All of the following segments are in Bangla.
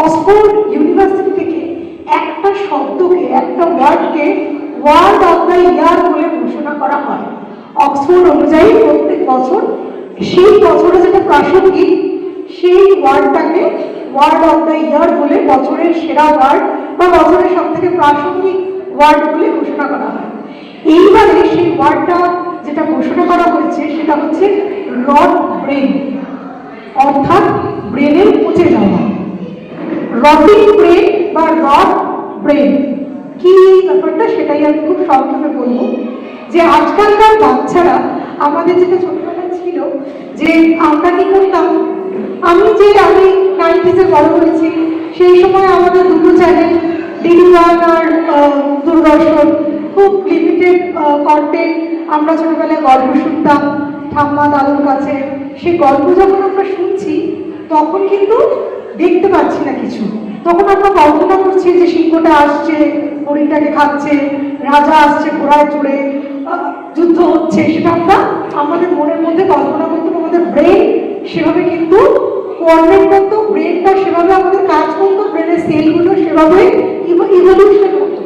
অক্সফোর্ড ইউনিভার্সিটি থেকে একটা শব্দকে, একটা ওয়ার্ডকে ওয়ার্ড অফ দ্য ইয়ার বলে ঘোষণা করা হয়। অক্সফোর্ড অনুযায়ী প্রত্যেক বছর, সেই বছরে যেটা প্রাসঙ্গিক, সেই ওয়ার্ডটাকে ওয়ার্ড অফ দ্য ইয়ার বলে বছরের সেরা ওয়ার্ড বা বছরের সব থেকে প্রাসঙ্গিক ওয়ার্ড বলে ঘোষণা করা হয়। এইবারে সেই ওয়ার্ডটা যেটা ঘোষণা করা হয়েছে, সেটা হচ্ছে রড ব্রেন। অর্থাৎ ব্রেনের পচে যাওয়া। রটিং ব্রেন বা রড ব্রেন কি ব্যাপারটা সেটাই আমি খুব সংক্ষেপে বলব যে আজকালকার বাচ্চারা, আমাদের যেটা ছোটবেলায় ছিল যে আমরা কি করতাম, আমি যে আমি নাইনটিসে বড় হয়েছি, সেই সময় আমাদের দুটো চ্যানেল ডিডি ওয়ান আর দূরদর্শন খুব লিমিটেড কন্টেন্ট আমরা ছোটবেলায় গল্প শুনতাম ঠাম্মা দাদুর কাছে। সেই গল্প যখন আমরা শুনছি, তখন কিন্তু দেখতে পাচ্ছি না কিছু। তখন আমরা কল্পনা করছি যে সিংহটা আসছে, হরিণটাকে খাচ্ছে, রাজা আসছে ঘোড়ায় চড়ে যুদ্ধ হচ্ছে। সেটা আমরা আমাদের মনের মধ্যে কল্পনা করতাম আমাদের ব্রেন সেভাবে কিন্তু করতো ব্রেনটা সেভাবে আমাদের কাজ করতো ব্রেনের সেলগুলো সেভাবে ইভলিউশন করতো।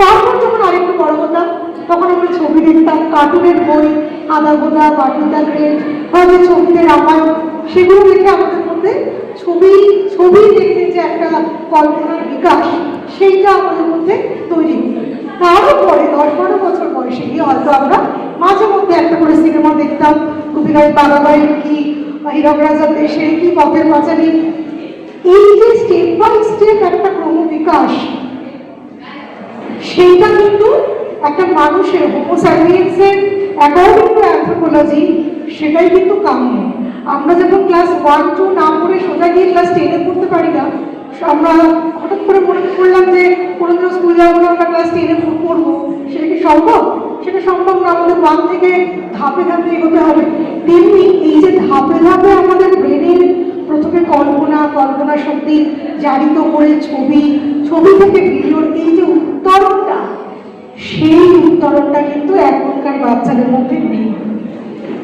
তারপর যখন আরেকটু বড় হতাম, তখন আমরা ছবি দেখতাম কার্টুনের বই আদা গোদা বাটুদা গ্রেট যে ছবিতে রামায়ণ, সেগুলো দেখে আমাদের মধ্যে ছবি ছবি দেখে যে একটা কল্পনার বিকাশ, সেইটা আমাদের মধ্যে তৈরি তারও পরে দশ বারো বছর বয়সে গিয়ে হয়তো আমরা মাঝে মধ্যে একটা করে সিনেমা দেখতাম, কবিরাজ বাবাবাই কি, হীরক রাজার দেশে কি পথের পাঁচালী। এই যে স্টেপ বাই স্টেপ একটা ক্রম বিকাশ, সেইটা কিন্তু একটা মানুষের হোমোসাইনিয়ান্সের অ্যাকর্ডিং টু অ্যান্থ্রোপোলজি সেটাই কিন্তু কাম্য। আমরা যখন ক্লাস ওয়ান টু না পড়ে সোজা গিয়ে ক্লাস টেনে পড়তে পারি না, আমরা হঠাৎ করে মনে করলাম যে কোনো দিনও স্কুল না, আমরা ক্লাস টেনে পড়ব। সেটা কি সম্ভব? সেটা সম্ভব না, আমাদের ওয়ান থেকে ধাপে ধাপে এগোতে হবে। তেমনি এই যে ধাপে ধাপে আমাদের ব্রেনের প্রথমে কল্পনা কল্পনা শক্তি জারিত করে ছবি ছবি থেকে ভিডিওর এই যে উত্তরণটা, সেই উত্তরণটা কিন্তু এখনকার বাচ্চাদের মধ্যে নেই।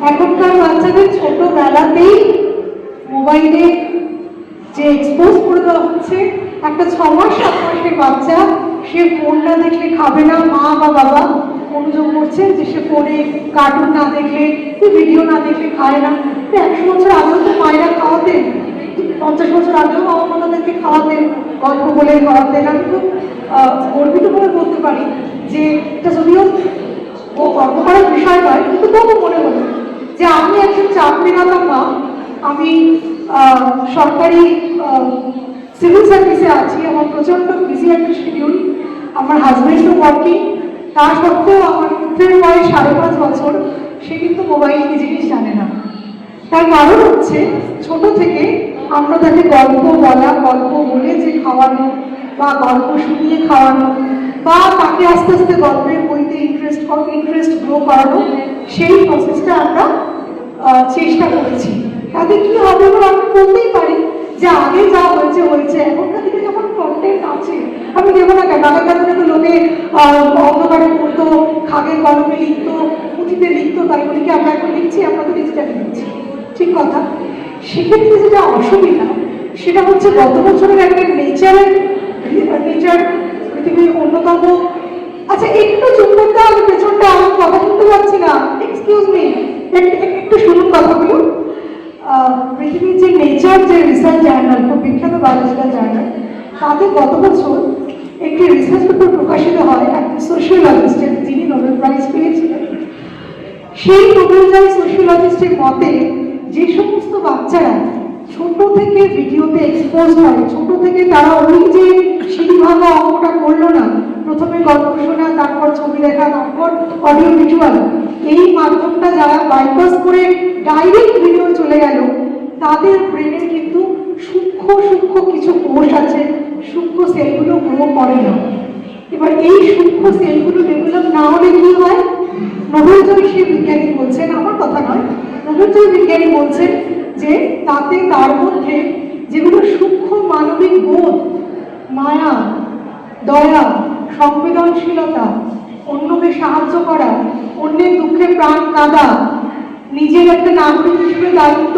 এখনকার বাচ্চাদের ছোটবেলাতেই মোবাইলে যে এক্সপোজ করে দেওয়া হচ্ছে একটা ছ মাস সাত মাসের বাচ্চা সে ফোন না দেখলে খাবে না মা বা বাবা অনুযোগ করছে যে সে ফোনে কার্টুন না দেখলে কি ভিডিও না দেখলে খায় না। একশো বছর আগেও তো মায়েরা খাওয়াতেন পঞ্চাশ বছর আগেও বাবা মা তাদেরকে খাওয়াতেন গল্প বলে খাওয়াতেন। আমি খুব আহ, গর্বিতভাবে বলতে পারি যে এটা যদিও ও গর্ব করার বিষয় নয় কিন্তু তবু মনে হলো। যে আমি একজন চাকরিরতা মা আমি সরকারি সিভিল সার্ভিসে আছি, আমার প্রচণ্ড বিজি একটা শিডিউল আমার হাজব্যান্ডও ওয়ার্কিং তা সত্ত্বেও আমার পুত্রের বয়স সাড়ে পাঁচ বছর, সে কিন্তু মোবাইল কি জিনিস জানে না। তার কারণ হচ্ছে, ছোট থেকে আমরা তাকে গল্প বলা, গল্প বলে যে খাওয়ানো বা গল্প শুনিয়ে খাওয়ানো বা তাকে আস্তে আস্তে গল্পের বইতে ইন্টারেস্ট ইন্টারেস্ট গ্রো করানো সেই প্রসেসটা আমরা চেষ্টা করেছি। তাতে কি হবে আমি বলতেই পারি যে আগে যা হয়েছে হয়েছে। এখনকার দিনে যখন কন্টেন্ট আছে, আমি দেবো না কেন? আগেকার দিনে তো লোকে অন্ধকারে পড়তো খাগের কলমে লিখতো, পুঁথিতে লিখতো, তাই বলে কি আমরা এখন লিখছি, আমরা তো ডিজিটালি লিখছি। ঠিক কথা? সেক্ষেত্রে যেটা অসুবিধা, সেটা হচ্ছে গত বছরের একটা নেচারের নেচার পৃথিবীর অন্যতম আচ্ছা একটু চুপ করতে হবে, পেছনটা আমি কথা শুনতে পাচ্ছি না। এক্সকিউজ মি একটু শুনুন কথাগুলো পৃথিবীর যে নেচার যে রিসার্চ জার্নাল খুব বিখ্যাত বায়োলজিক্যাল জার্নাল তাতে গত বছর একটি রিসার্চ পেপার প্রকাশিত হয় একজন সোশিয়োলজিস্টের যিনি নোবেল প্রাইজ পেয়েছিলেন। সেই নোবেলজয় সোশিয়োলজিস্টের মতে, যে সমস্ত বাচ্চারা ছোট থেকে ভিডিওতে এক্সপোজ হয়, ছোট থেকে তারা ওই যে সিঁড়ি ভাঙা অঙ্কটা করল না, প্রথমে গল্প শোনা, তারপর ছবি দেখা, তারপর অডিও ভিজুয়াল এই মাধ্যমটা যারা বাইপাস করে ডাইরেক্ট ভিডিও চলে গেল, তাদের ব্রেনে কিন্তু সূক্ষ্ম সূক্ষ্ম কিছু কোষ আছে, সূক্ষ্ম সেলগুলো গ্রো করে না। এবার এই সূক্ষ্ম সেলগুলো ডেভেলপ না হলে কি হয় নোবেলজয়ী সে বিজ্ঞানী বলছেন, আমার কথা নয় নোবেলজয়ী বিজ্ঞানী বলছেন যে তাতে তার মধ্যে যেগুলো সূক্ষ্ম মানবিক বোধ, মায়া, দয়া, সংবেদনশীলতা, অন্যকে সাহায্য করা, অন্যের দুঃখে প্রাণ কাঁদা, নিজের একটা নাগরিক হিসেবে দায়িত্ব,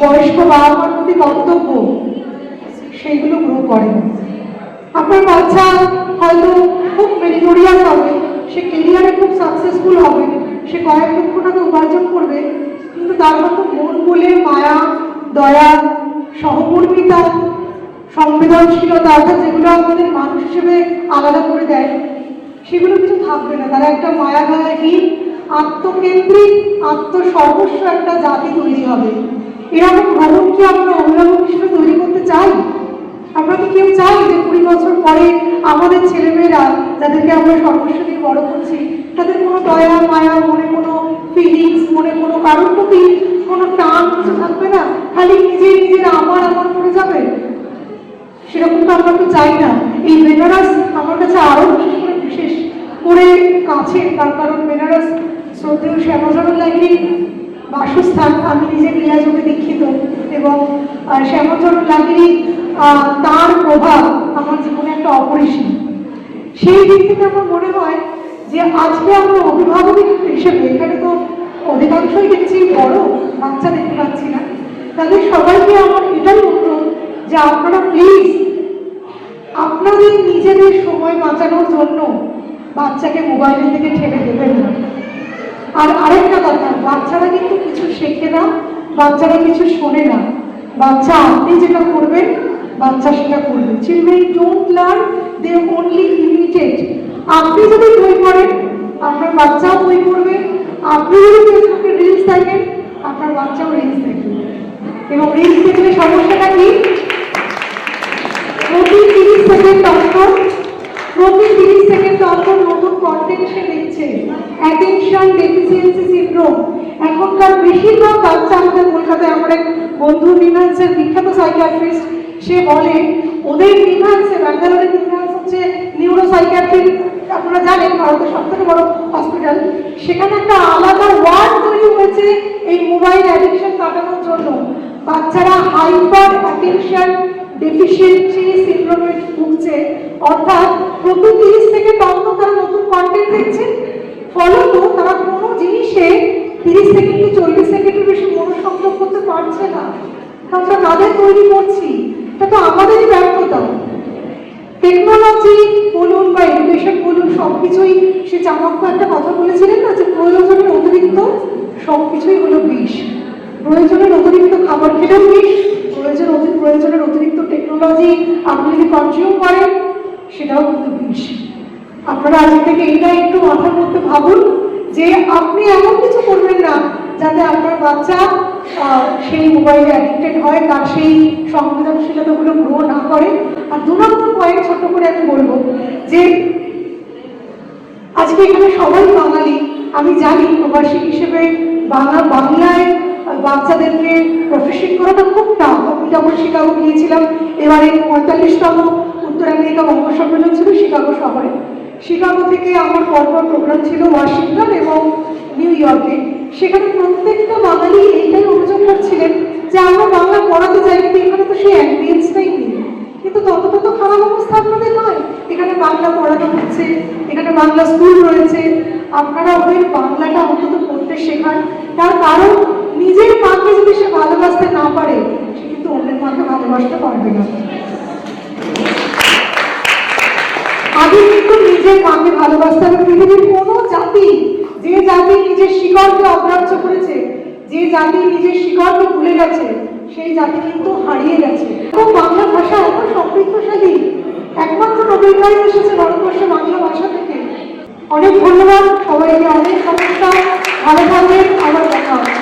বয়স্ক বাবা মার প্রতি কর্তব্য, সেইগুলো গ্রো করে আপনার বাচ্চা হয়তো খুব মেরিটোরিয়াস হবে, সে কেরিয়ারে খুব সাকসেসফুল হবে, সে কয়েক লক্ষ টাকা উপার্জন করবে কিন্তু তার মতো মন বলে, মায়া, দয়া, সহকর্মিতা, সংবেদনশীলতা, অর্থাৎ যেগুলো আমাদের মানুষ হিসেবে আলাদা করে দেয়, সেগুলো কিছু থাকবে না। তারা একটা মায়া গায়াহীন আত্মকেন্দ্রিক, আত্মসর্বস্ব একটা জাতি তৈরি হবে। এরকম ভ্রমণ কি আমরা অভিভাবক হিসেবে তৈরি করতে চাই? আমরা কি কেউ চাই যে কুড়ি বছর পরে আমাদের ছেলেমেয়েরা যাদেরকে আমরা সর্বস্ব দিয়ে বড় করছি, তাদের কোনো দয়া, মায়া, মনে কোনো ফিলিংস মনে কোনো কারোর প্রতি কোনো টান কিছু থাকবে না, খালি নিজে নিজের আমার আমার করে যাবে। সেরকম তো আমরা তো চাই না। এই বেনারস আমার কাছে আরও বিশেষ করে কাছে, তার কারণ বেনারস শ্রদ্ধেয় শ্যামাচরণ লাগির বাসস্থান, আমি নিজে নীলাযোগে দীক্ষিত এবং শ্যামাচরণ লাগিরি তার প্রভাব আমার জীবনে একটা অপরিসীম। সেই দিক থেকে আমার মনে হয় যে আজকে আমরা অভিভাবক হিসেবে এখানে তো অধিকাংশই দেখছি বড় বাচ্চা দেখতে পাচ্ছি না। তাদের সবাইকে আমার এটাই অনুরোধ যে আপনারা প্লিজ আপনাদের নিজেদের সময় বাঁচানোর জন্য বাচ্চাকে মোবাইলের দিকে ঠেলে দেবেন না। আর আরেকটা কথা, বাচ্চারা কিন্তু কিছু শেখে না, বাচ্চারা কিছু শোনে না। বাচ্চা আপনি যেটা করবেন বাচ্চা সেটা করবে। Children don't learn they only imitate আপনি যদি বই পড়েন, আপনার বাচ্চাও বই পড়বে। আপনি যদি ফেসবুকে রিলস দেখেন, আপনার বাচ্চাও রিলস দেখবে। এবং রিলস দেখলে সমস্যাটা কি? প্রতি তিরিশ সেকেন্ড অন্তর প্রতি তিরিশ সেকেন্ড অন্তর নতুন কন্টেন্ট সে দেখছে। অ্যাটেনশন ডেফিসিয়েন্সি সিনড্রোম এখনকার বেশিরভাগ বাচ্চা আমাদের কলকাতায় আমার এক বন্ধু নিভান্সের বিখ্যাত সাইকিয়াট্রিস্ট সে বলে, ওদের নিভান্সে ব্যাঙ্গালোরের নিভান্স হচ্ছে নিউরো সাইকিয়াট্রি আপনারা জানেন ভারতের সব থেকে বড় হসপিটাল সেখানে একটা আলাদা ওয়ার্ড তৈরি হয়েছে এই মোবাইল অ্যাডিকশন কাটানোর জন্য। বাচ্চারা হাইপার অ্যাটেনশন ডেফিসিয়েন্সি সিনড্রোমে ভুগছে। অর্থাৎ প্রতি তিরিশ সেকেন্ড অন্তর তারা নতুন কন্টেন্ট দেখছে। ফলত তারা কোনো জিনিসে তিরিশ সেকেন্ড কি চল্লিশ সেকেন্ডের বেশি মনোসংযোগ করতে পারছে না। আমরা তাদের তৈরি করছি। এটা তো আমাদেরই ব্যর্থতা। টেকনোলজি বলুন বা এডুকেশন বলুন সব কিছুই সে চাণক্য একটা কথা বলেছিলেন না যে প্রয়োজনের অতিরিক্ত সব কিছুই হলো বিষ। প্রয়োজনের অতিরিক্ত খাবার খেলেও বিষ, প্রয়োজন প্রয়োজনের অতিরিক্ত টেকনোলজি আপনি যদি কনজিউম করেন, সেটাও কিন্তু বিষ। আপনারা আজকে থেকে এটা একটু মাথার মধ্যে ভাবুন যে আপনি এমন কিছু করবেন না যাতে আপনার বাচ্চা সেই মোবাইলে অ্যাডিক্টেড হয় তার সেই সংবেদনশীলতাগুলো গ্রো না করে। আর দু নম্বর পয়েন্ট ছোট্ট করে আমি বলব যে, আজকে এখানে সবাই বাঙালি। আমি জানি প্রবাসী হিসেবে বাংলা বাংলায় বাচ্চাদেরকে প্রফেশন করাটা খুব টাফ। আমি যখন শিকাগো গিয়েছিলাম, এবারে পঁয়তাল্লিশতম, উত্তর আমেরিকা বঙ্গ সম্মেলন ছিল শিকাগো শহরে। শিকাগো থেকে আমার পরপর প্রোগ্রাম ছিল ওয়াশিংটন এবং নিউ ইয়র্কে। সেখানে প্রত্যেকটা বাঙালি এইটাই অভিযোগ করছিলেন যে আমরা বাংলা পড়াতে চাই কিন্তু এখানে তো সেই অ্যাম্বিয়েন্সটাই নেই। কিন্তু ততটা তো খারাপ অবস্থা আপনাদের নয়। এখানে বাংলা পড়ানো হচ্ছে, এখানে বাংলা স্কুল রয়েছে। আপনারা ওদের বাংলাটা অন্তত পড়তে শেখান। তার কারণ, নিজের মাকে যদি সে ভালোবাসতে না পারে, সে কিন্তু অন্যের মাকে ভালোবাসতে পারবে না। আগে কিন্তু নিজের মাকে ভালোবাসতে হবে। পৃথিবীর কোনো জাতি যে জাতি নিজের শিকড়কে অগ্রাহ্য করেছে, যে জাতি নিজের শিকড়কে ভুলে গেছে, সেই জাতি কিন্তু হারিয়ে গেছে। তো বাংলা ভাষা এত সমৃদ্ধশালী, একমাত্র নোবেল প্রাইজ এসেছে ভারতবর্ষে বাংলা ভাষা থেকে। অনেক ধন্যবাদ সবাইকে, অনেক নমস্কার, ভালো থাকবেন, আবার দেখা হবে।